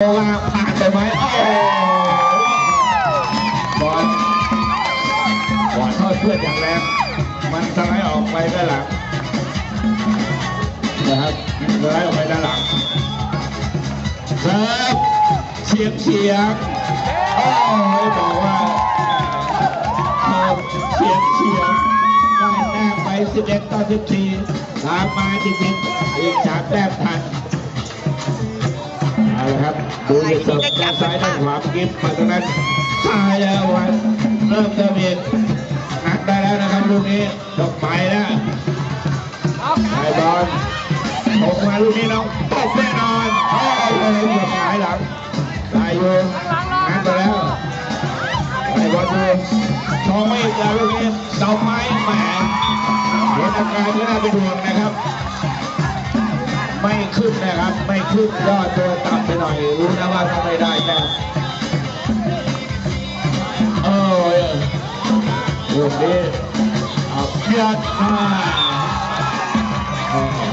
โอ้ว่าผ่านไปไหมโอ้บอลบอลทอดเพื่อนอย่างแรงมันสไลด์ออกไปด้านหลังนะครับสไลด์ออกไปด้านหลังเซิร์ฟเฉียงเฉียงโอ้ยบอกว่าเซิร์ฟเฉียงเฉียงได้แต้มไป 11 ต่อ 14ตามมาจริงๆ เอาละครับดูสิร์ฟด้านซ้ายด้านขวากิฟมาตรงนั้นซ้ายแล้ววันเริ่มเติมเองนักได้แล้วนะครับลูกนี้ตกไปแล้วไอ้บอลตกมาลูกนี้น้องตกแน่นอนโอ้ยเหยียบหายหลังได้อยู่นักไปแล้วไอ้บอลดูชองไม่อีกแล้วลูกนี้เสาไม้แหมเห็นอาการก็น่าเป็นห่วงนะครับ ไม่ขึ้นนะครับ ไม่ขึ้นยอดตัวต่ำไปหน่อยรู้นะว่าทำไม่ได้แน่เออลูกนี้เอาเพียดมา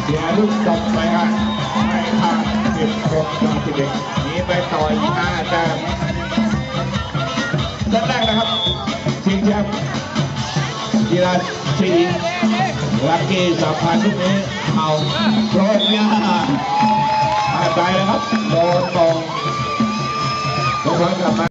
เสียลูกตกไปฮะไม่ผ่านสิบหกต่อสิบเอ็ดนี้ไปต่ออีกห้าแต้มนัดแรกนะครับชิงแชมป์กีฬาสีลักกี้สามพันลูกนี้เอาโรยยาผ่า นไปแล้วครับโดนตรงแล้วกลับมา